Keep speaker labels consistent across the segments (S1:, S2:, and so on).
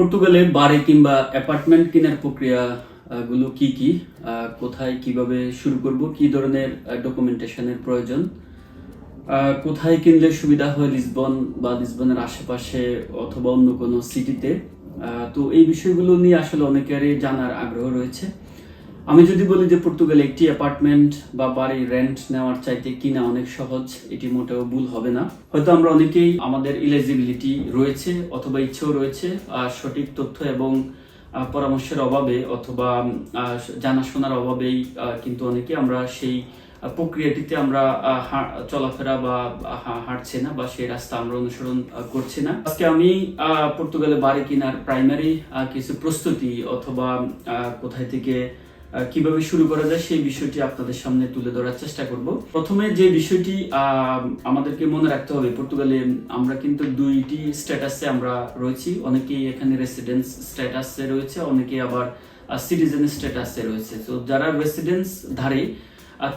S1: পর্তুগালে বাড়ি কিংবা অ্যাপার্টমেন্ট কেনার প্রক্রিয়া গুলো কি কি? কোথায় কীভাবে শুরু করব? কি ধরনের ডকুমেন্টেশনের প্রয়োজন? কোথায় কিনলে সুবিধা হয় লিসবন বা লিসবনের আশেপাশে অথবা অন্য কোনো সিটিতে? তো এই বিষয়গুলো নিয়ে আসলে অনেকেরই জানার আগ্রহ রয়েছে। আমি যদি বলি যে পর্তুগালে একটি অ্যাপার্টমেন্ট বা বাড়ি রেন্ট নেওয়ার চাইতে কিনা অনেক সহজ এটি মোটেও ভুল হবে না। হয়তো আমরা অনেকেই আমাদের ইলিজিবিলিটি রয়েছে অথবা ইচ্ছেও রয়েছে আহ, সঠিক তথ্য এবং পরামর্শের অভাবে অথবা জানাশোনার অভাবেই কিন্তু অনেকে আমরা সেই প্রক্রিয়াটিতে আমরা চলাফেরা বা হাঁটছে না বা সেই রাস্তা আমরা অনুসরণ করছি না। আজকে আমি পর্তুগালে বাড়ি কেনার প্রাইমারি কিছু প্রস্তুতি অথবা কোথায় থেকে কীভাবে শুরু করা যায় সেই বিষয়টি আপনাদের সামনে তুলে ধরার চেষ্টা করব। প্রথমে যে বিষয়টি আমাদেরকে মনে রাখতে হবে, পর্তুগালে আমরা কিন্তু দুইটি স্ট্যাটাসে আমরা রয়েছি। অনেকেই এখানে রেসিডেন্স স্ট্যাটাসে রয়েছে অনেকেই আবার সিটিজেন স্ট্যাটাসে রয়েছে। তো যারা রেসিডেন্স ধারী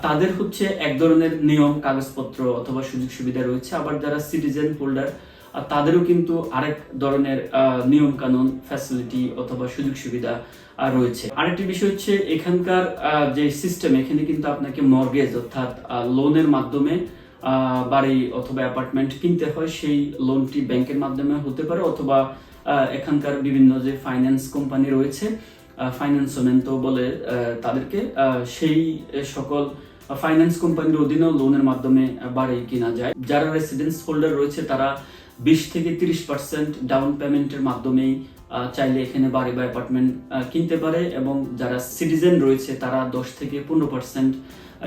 S1: তাদের হচ্ছে এক ধরনের নিয়ম, কাগজপত্র অথবা সুযোগ সুবিধা রয়েছে। আবার যারা সিটিজেন হোল্ডার তাদেরও কিন্তু আরেক ধরনের নিয়ম কানুন ফ্যাসিলিটি অথবা সুযোগ সুবিধা রয়েছে। আরেকটি বিষয় হচ্ছে এখানকার যে সিস্টেম এখানে কিন্তু আপনাকে মর্গেজ অর্থাৎ লোনের মাধ্যমে বাড়ি অথবা অ্যাপার্টমেন্ট কিনতে হয়। সেই লোনটি ব্যাংকের মাধ্যমে হতে পারে অথবা এখানকার বিভিন্ন যে ফাইন্যান্স কোম্পানি রয়েছে ফাইন্যান্সমেন্ট বলে তাদেরকে সেই সকল ফাইন্যান্স কোম্পানির অধীনেও লোনের মাধ্যমে বাড়ি কিনা যায়। যারা রেসিডেন্স হোল্ডার রয়েছে, তারা বিশ থেকে তিরিশ পার্সেন্ট ডাউন পেমেন্টের মাধ্যমেই চাইলে এখানে বাড়ি বা অ্যাপার্টমেন্ট কিনতে পারে এবং যারা সিটিজেন রয়েছে তারা দশ থেকে পনেরো পার্সেন্ট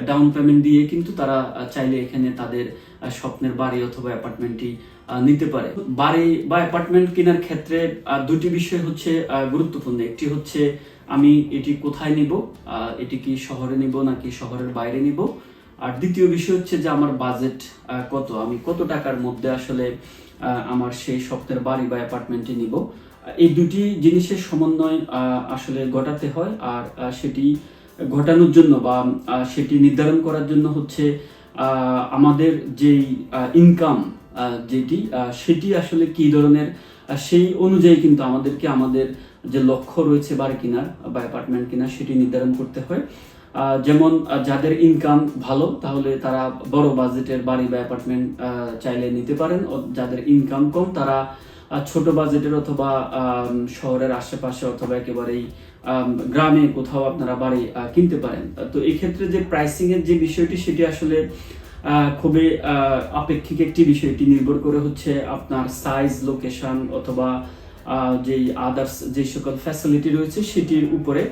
S1: ডাউন পেমেন্ট দিয়ে কিন্তু তারা চাইলে এখানে তাদের স্বপ্নের বাড়ি অথবা অ্যাপার্টমেন্টটি নিতে পারে। বাড়ি বা অ্যাপার্টমেন্ট কেনার ক্ষেত্রে দুটি বিষয় হচ্ছে গুরুত্বপূর্ণ। একটি হচ্ছে আমি এটি কোথায় নিব এটি কি শহরে নিব নাকি শহরের বাইরে নিব? আর দ্বিতীয় বিষয় হচ্ছে যে আমার বাজেট কত? আমি কত টাকার মধ্যে আসলে আমার সেই স্বপ্নের বাড়ি বা অ্যাপার্টমেন্টে নিব? এই দুটি জিনিসের সমন্বয় আসলে ঘটাতে হয় আর সেটি ঘটানোর জন্য বা সেটি নির্ধারণ করার জন্য হচ্ছে আমাদের যেই ইনকাম যেটি সেটি আসলে কি ধরনের সেই অনুযায়ী কিন্তু আমাদেরকে আমাদের যে লক্ষ্য রয়েছে বাড়ি কেনার বা অ্যাপার্টমেন্ট কেনার সেটি নির্ধারণ করতে হয়। যেমন যাদের ইনকাম ভালো, তাহলে তারা বড় বাজেটের বাড়ি বা অ্যাপার্টমেন্ট চাইলে নিতে পারেন। যাদের ইনকাম কম, তারা ছোট বাজেটের অথবা শহরের আশেপাশে অথবা একেবারেই গ্রামে কোথাও আপনারা বাড়ি কিনতে পারেন। তো এই ক্ষেত্রে যে প্রাইসিং এর যে বিষয়টি, সেটি আসলে খুবই আপেক্ষিক একটি বিষয় এটি নির্ভর করে হচ্ছে আপনার সাইজ লোকেশন অথবা যেই আদার্স যে সকল ফ্যাসিলিটি রয়েছে, সেটির উপরে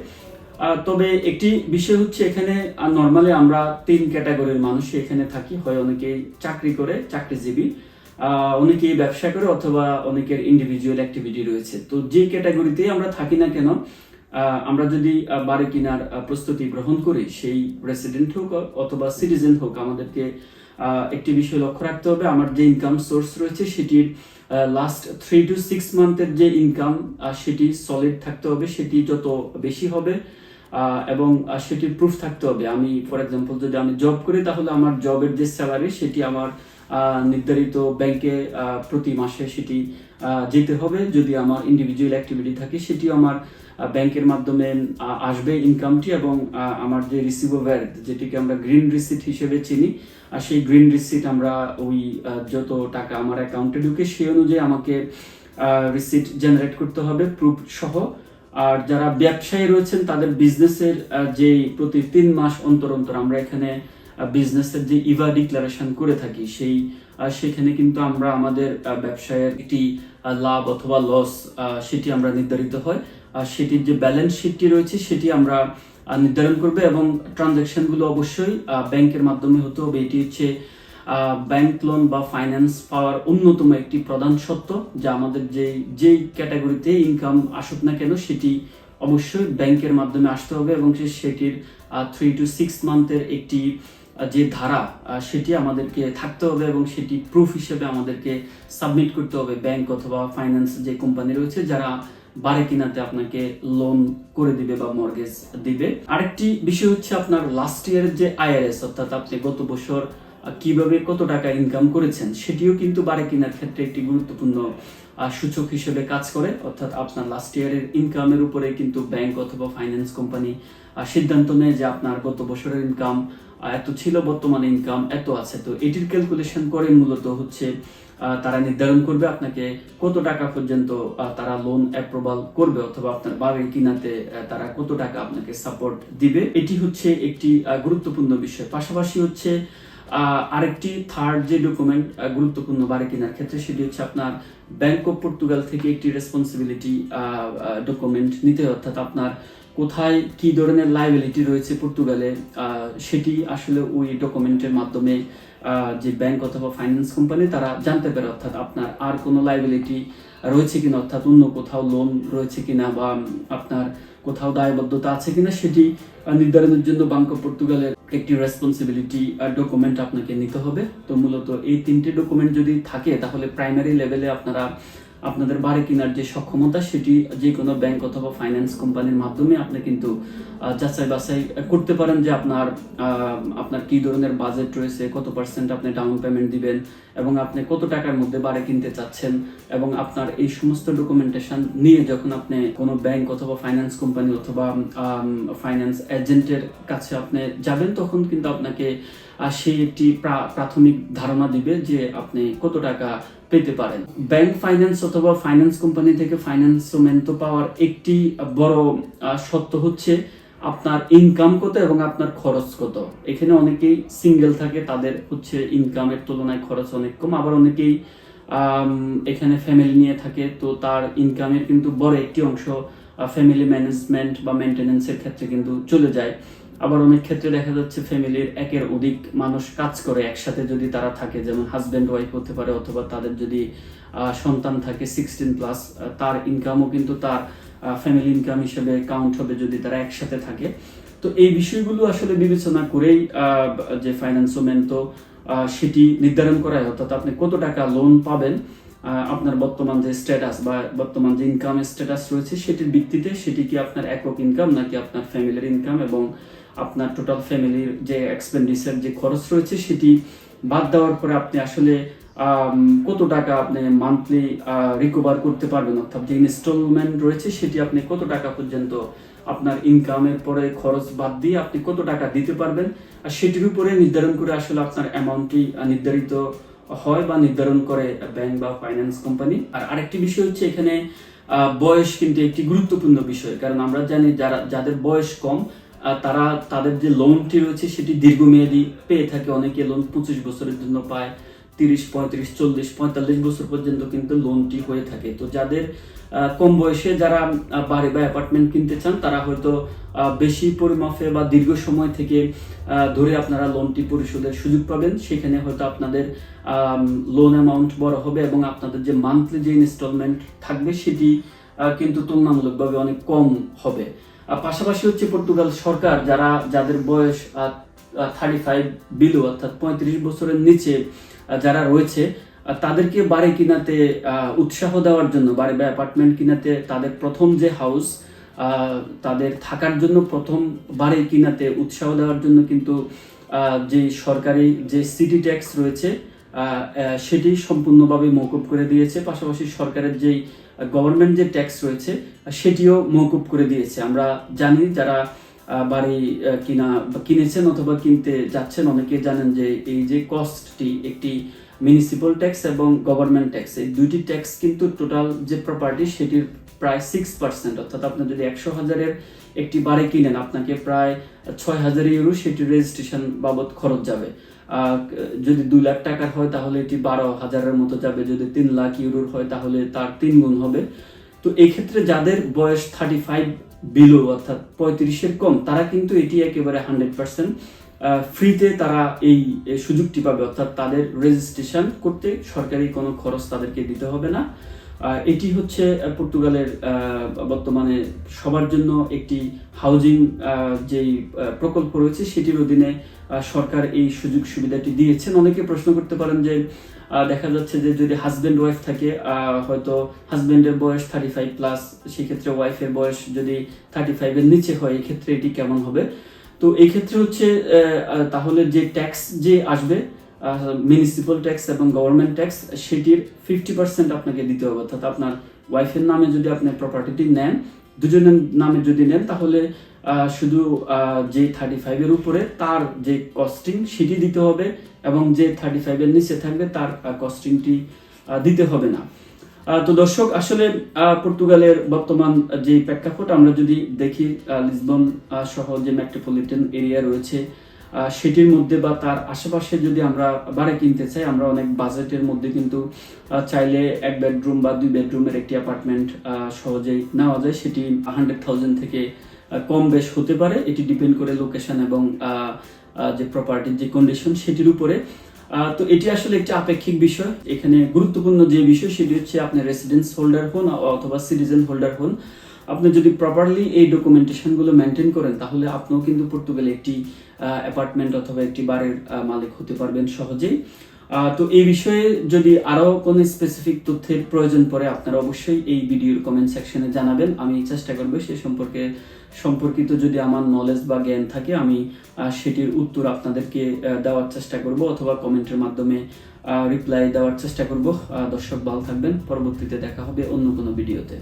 S1: তবে একটি বিষয় হচ্ছে এখানে নর্মালি আমরা তিন ক্যাটাগরির মানুষ এখানে থাকি। হয় অনেকেই চাকরি করে চাকরিজীবী। আহ, অনেকেই ব্যবসা করে অথবা অনেকের ইন্ডিভিজুয়াল অ্যাক্টিভিটি রয়েছে। তো যে ক্যাটাগরিতেই আমরা থাকি না কেন আমরা যদি বাড়ি কেনার প্রস্তুতি গ্রহণ করি সেই রেসিডেন্ট হোক অথবা সিটিজেন হোক আমাদেরকে একটি বিষয় লক্ষ্য রাখতে হবে। আমার যে ইনকাম সোর্স রয়েছে সেটির লাস্ট থ্রি টু সিক্স মান্থের যে ইনকাম সেটি সলিড থাকতে হবে, সেটি যত বেশি হবে এবং সেটির প্রুফ থাকতে হবে। আমি ফর এক্সাম্পল যদি আমি জব করি, তাহলে আমার জবের যে স্যালারি সেটি আমার নির্ধারিত ব্যাংকে প্রতি মাসে সেটি যেতে হবে। যদি আমার ইন্ডিভিজুয়াল অ্যাক্টিভিটি থাকে, সেটিও আমার ব্যাংকের মাধ্যমে আসবে ইনকামটি এবং আমার যে রিসিভেবল যেটিকে আমরা গ্রিন রিসিট হিসেবে চিনি আর সেই গ্রিন রিসিট আমরা ওই যত টাকা আমার অ্যাকাউন্টে ঢুকে, সেই অনুযায়ী আমাকে রিসিট জেনারেট করতে হবে প্রুফ সহ। আর যারা ব্যবসায়ী রয়েছেন, তাদের বিজনেসের যে প্রতি তিন মাস অন্তর অন্তর আমরা এখানে বিজনেসের যে ইভা ডিক্লারেশন করে থাকি, সেই সেখানে কিন্তু আমরা আমাদের ব্যবসায়ের একটি লাভ অথবা লস সেটি আমরা নির্ধারিত হয়। আর সেটির যে ব্যালেন্স শিটটি রয়েছে, সেটি আমরা নির্ধারণ করবে এবং ট্রানজ্যাকশনগুলো অবশ্যই ব্যাংকের মাধ্যমে হতে হবে। এটি হচ্ছে ব্যাংক লোন বা ফাইন্যান্স পাওয়ার অন্যতম একটি প্রধান সত্য যা আমাদের যে, যেই ক্যাটাগরিতে ইনকাম আসুক না কেন, সেটি অবশ্যই ব্যাংকের মাধ্যমে আসতে হবে এবং সেটির থ্রি টু সিক্স মান্থের একটি যে ধারা সেটি আমাদেরকে থাকতে হবে এবং সেটি প্রুফ হিসেবে আমাদেরকে সাবমিট করতে হবে। ব্যাংক অথবা ফাইন্যান্স যে কোম্পানি রয়েছে, যারা বাড়ি কিনাতে আপনাকে লোন করে দিবে বা মর্গেজ দিবে। আরেকটি বিষয় হচ্ছে আপনার লাস্ট ইয়ারের যে আইআরএস অর্থাৎ আপনি গত বছর কীভাবে কত টাকা ইনকাম করেছেন, সেটিও কিন্তু বাড়ি কেনার ক্ষেত্রে একটি গুরুত্বপূর্ণ সূচক হিসেবে কাজ করে। অর্থাৎ আপনার লাস্ট ইয়ারের ইনকামের উপরে কিন্তু ব্যাংক অথবা ফাইন্যান্স কোম্পানি সিদ্ধান্ত নেয় যে আপনার গত বছরের ইনকাম এত ছিল, বর্তমানে ইনকাম এত আছে। তো এটির ক্যালকুলেশন করে মূলত হচ্ছে তারা নির্ধারণ করবে আপনাকে কত টাকা পর্যন্ত তারা লোন অ্যাপ্রুভাল করবে অথবা আপনার বাড়ি কিনাতে তারা কত টাকা আপনাকে সাপোর্ট দিবে এটি হচ্ছে একটি গুরুত্বপূর্ণ বিষয় পাশাপাশি হচ্ছে আরেকটি থার্ড যে ডকুমেন্ট গুরুত্বপূর্ণ বাড়ি কেনার ক্ষেত্রে সেটি হচ্ছে আপনার ব্যাংক অফ পর্তুগাল থেকে একটি রেসপন্সিবিলিটি ডকুমেন্ট নিতে। অর্থাৎ আপনার কোথায় কি ধরনের লাইবিলিটি রয়েছে পর্তুগালে সেটি আসলে ওই ডকুমেন্টের মাধ্যমে যে ব্যাংক অথবা ফাইন্যান্স কোম্পানি তারা জানতে পারে অর্থাৎ আপনার আর কোনো লাইবিলিটি রয়েছে কিনা, অর্থাৎ অন্য কোথাও লোন রয়েছে কিনা বা আপনার কোথাও দায়বদ্ধতা আছে কিনা, সেটি নির্ধারণের জন্য অফ পর্তুগালের একটি রেসপন্সিবিলিটি ডকুমেন্ট আপনাকে নিতে হবে। তো মূলত এই তিনটি ডকুমেন্ট যদি থাকে, তাহলে প্রাইমারি লেভেলে আপনারা আপনাদের বাড়ি কেনার যে সক্ষমতা, সেটি যে কোনো ব্যাংক অথবা ফাইন্যান্স কোম্পানির মাধ্যমে আপনি কিন্তু যাচাই বাছাই করতে পারেন যে আপনার আপনার কি ধরনের বাজেট রয়েছে, কত পার্সেন্ট আপনি ডাউন পেমেন্ট দিবেন এবং আপনি কত টাকার মধ্যে বাড়ি কিনতে চাচ্ছেন এবং আপনার এই সমস্ত ডকুমেন্টেশন নিয়ে যখন আপনি কোনো ব্যাংক অথবা ফাইন্যান্স কোম্পানি অথবা ফাইন্যান্স এজেন্টের কাছে আপনি যাবেন, তখন কিন্তু আপনাকে সেই একটি প্রাথমিক ধারণা দিবে যে আপনি কত টাকা পেতে পারেন। ব্যাংক ফাইন্যান্স অথবা ফাইন্যান্স কোম্পানি থেকে ফাইন্যান্সমেন্ট পাওয়ার একটি বড় সত্য হচ্ছে আপনার ইনকাম কত এবং আপনার খরচ কত। এখানে অনেকেই সিঙ্গেল থাকে, তাদের হচ্ছে ইনকামের তুলনায় খরচ অনেক কম। আবার অনেকেই এখানে ফ্যামিলি নিয়ে থাকে, তো তার ইনকামের কিন্তু বড় একটি অংশ ফ্যামিলি ম্যানেজমেন্ট বা মেনটেনেন্সের ক্ষেত্রে কিন্তু চলে যায়। আবার অনেক ক্ষেত্রে দেখা যাচ্ছে ফ্যামিলির একের অধিক মানুষ কাজ করে একসাথে যদি তারা থাকে, যেমন হাজব্যান্ড ওয়াইফ হতে পারে অথবা তাদের যদি সন্তান থাকে সিক্সটিন প্লাস তার ইনকামও কিন্তু তার ফ্যামিলি ইনকাম হিসেবে কাউন্ট হবে যদি তারা একসাথে থাকে। তো এই বিষয়গুলো আসলে বিবেচনা করেই যে ফাইন্যান্সমেন্ট তো সেটি নির্ধারণ করা হয়। অর্থাৎ আপনি কত টাকা লোন পাবেন আপনার বর্তমান যে স্ট্যাটাস বা বর্তমান যে ইনকাম স্ট্যাটাস রয়েছে সেটির ভিত্তিতে সেটি কি আপনার একক ইনকাম নাকি আপনার ফ্যামিলির ইনকাম এবং আপনার টোটাল ফ্যামিলির যে এক্সপেন্ডিচার যে খরচ রয়েছে, সেটি বাদ দেওয়ার পরে আপনি আসলে কত টাকা আপনি মান্থলি রিকভার করতে পারবেন? অর্থাৎ যে ইনস্টলমেন্ট রয়েছে, সেটি আপনি কত টাকা পর্যন্ত আপনার ইনকামের পরে খরচ বাদ দিয়ে আপনি কত টাকা দিতে পারবেন? আর সেটির উপরে নির্ধারণ করে আসলে আপনার অ্যামাউন্টটি নির্ধারিত হয় বা নির্ধারণ করে ব্যাংক বা ফাইন্যান্স কোম্পানি আর আরেকটি বিষয় হচ্ছে এখানে বয়স কিন্তু একটি গুরুত্বপূর্ণ বিষয়। কারণ আমরা জানি যারা, যাদের বয়স কম তারা, তাদের যে লোনটি রয়েছে সেটি দীর্ঘমেয়াদী পেয়ে থাকে। অনেকে লোন পঁচিশ বছরের জন্য পায়, তিরিশ, পঁয়ত্রিশ, চল্লিশ, পঁয়তাল্লিশ বছর পর্যন্ত কিন্তু লোনটি হয়ে থাকে। তো যাদের কম বয়সে যারা বাড়ি বা অ্যাপার্টমেন্ট কিনতে চান, তারা হয়তো বেশি পরিমাপে বা দীর্ঘ সময় থেকে ধরে আপনারা লোনটি পরিশোধের সুযোগ পাবেন। সেখানে হয়তো আপনাদের লোন অ্যামাউন্ট বড় হবে এবং আপনাদের যে মান্থলি যে ইনস্টলমেন্ট থাকবে সেটি কিন্তু তুলনামূলকভাবে অনেক কম হবে। পাশাপাশি হচ্ছে পর্তুগাল সরকার যারা, যাদের বয়স থার্টি ফাইভ বিলো অর্থাৎ পঁয়ত্রিশ বছরের নিচে যারা রয়েছে তাদেরকে বাড়ি কিনাতে উৎসাহ দেওয়ার জন্য, বাড়ি, বা অ্যাপার্টমেন্ট কিনাতে তাদের প্রথম যে হাউস তাদের থাকার জন্য প্রথম বাড়ি কিনাতে উৎসাহ দেওয়ার জন্য কিন্তু যে সরকারি যে সিটি ট্যাক্স রয়েছে সেটি সম্পূর্ণভাবে মৌকুব করে দিয়েছে। পাশাপাশি সরকারের যেই গভর্নমেন্ট যে ট্যাক্স রয়েছে সেটিও মৌকুব করে দিয়েছে। আমরা জানি যারা বাড়ি কিনা, কিনেছেন অথবা কিনতে যাচ্ছেন অনেকে জানেন যে এই যে কস্টটি একটি মিউনিসিপাল ট্যাক্স এবং গভর্নমেন্ট ট্যাক্স এই দুইটি ট্যাক্স কিন্তু টোটাল যে প্রপার্টি সেটির প্রায় সিক্স পার্সেন্ট অর্থাৎ আপনি যদি একশো হাজারের একটি বাড়ি কিনেন, আপনাকে প্রায় ছয় হাজার ইউরো সেটির রেজিস্ট্রেশন বাবদ খরচ যাবে। যদি দুই লাখ টাকার হয়, তাহলে এটি বারো হাজারের মতো যাবে। যদি তিন লাখ ইউরোর হয়, তাহলে তার তিন গুণ হবে। তো এই ক্ষেত্রে যাদের বয়স থার্টি ফাইভ বিলো অর্থাৎ পঁয়ত্রিশের কম, তারা কিন্তু এটি একেবারে হান্ড্রেড পার্সেন্ট ফ্রিতে তারা এই সুযোগটি পাবে। অর্থাৎ তাদের রেজিস্ট্রেশন করতে সরকারি কোনো খরচ তাদেরকে দিতে হবে না। এটি হচ্ছে পর্তুগালের বর্তমানে সবার জন্য একটি হাউজিং যেই প্রকল্প রয়েছে, সেটির অধীনে সরকার এই সুযোগ সুবিধাটি দিয়েছেন। অনেকে প্রশ্ন করতে পারেন যে দেখা যাচ্ছে যে যদি হাজব্যান্ড ওয়াইফ থাকে হয়তো হাজব্যান্ডের বয়স থার্টি ফাইভ প্লাস সেক্ষেত্রে ওয়াইফের বয়স যদি থার্টি ফাইভের নিচে হয় এই ক্ষেত্রে এটি কেমন হবে? তো এই ক্ষেত্রে হচ্ছে তাহলে যে ট্যাক্স যে আসবে মিউনিসিপাল ট্যাক্স এবং গভর্নমেন্ট ট্যাক্স সেটির ফিফটি পার্সেন্ট আপনাকে দিতে হবে। অর্থাৎ আপনার ওয়াইফের নামে যদি আপনি প্রপার্টিটি নেন, দুজনের নামে যদি নেন, তাহলে শুধু যে থার্টি ফাইভের উপরে তার যে কস্টিং সেটি দিতে হবে এবং যে থার্টি ফাইভের নিচে থাকবে তার কস্টিংটি দিতে হবে না। তো দর্শক, আসলে পর্তুগালের বর্তমান যে প্রেক্ষাপট, আমরা যদি দেখি লিসবন সহ যে মেট্রোপলিটন এরিয়া রয়েছে সেটির মধ্যে বা তার আশেপাশে যদি আমরা বাড়ি কিনতে চাই, আমরা অনেক বাজেটের মধ্যে কিন্তু চাইলে এক বেডরুম বা দুই বেডরুমের একটি অ্যাপার্টমেন্ট সহজেই নেওয়া যায়। সেটি হান্ড্রেড থাউজেন্ড থেকে কম বেশ হতে পারে। এটি ডিপেন্ড করে লোকেশন এবং যে প্রপার্টির যে কন্ডিশন সেটির উপরে। তো এটি আসলে একটি আপেক্ষিক বিষয়। এখানে গুরুত্বপূর্ণ যে বিষয় সেটি হচ্ছে আপনি রেসিডেন্স হোল্ডার হন অথবা সিটিজেন হোল্ডার হন। আপনি যদি প্রপারলি এই ডকুমেন্টেশনগুলো মেনটেন করেন, তাহলে আপনিও কিন্তু পর্তুগালে একটি অ্যাপার্টমেন্ট অথবা একটি বাড়ির মালিক হতে পারবেন সহজেই। তো এই বিষয়ে যদি আরও কোনো স্পেসিফিক তথ্যের প্রয়োজন পড়ে, আপনারা অবশ্যই এই ভিডিওর কমেন্ট সেকশনে জানাবেন। আমি চেষ্টা করব সে সম্পর্কে, সম্পর্কিত যদি আমার নলেজ বা জ্ঞান থাকে, আমি সেটির উত্তর আপনাদেরকে দেওয়ার চেষ্টা করব অথবা কমেন্টের মাধ্যমে রিপ্লাই দেওয়ার চেষ্টা করব। দর্শক ভালো থাকবেন। পরবর্তীতে দেখা হবে অন্য কোনো ভিডিওতে।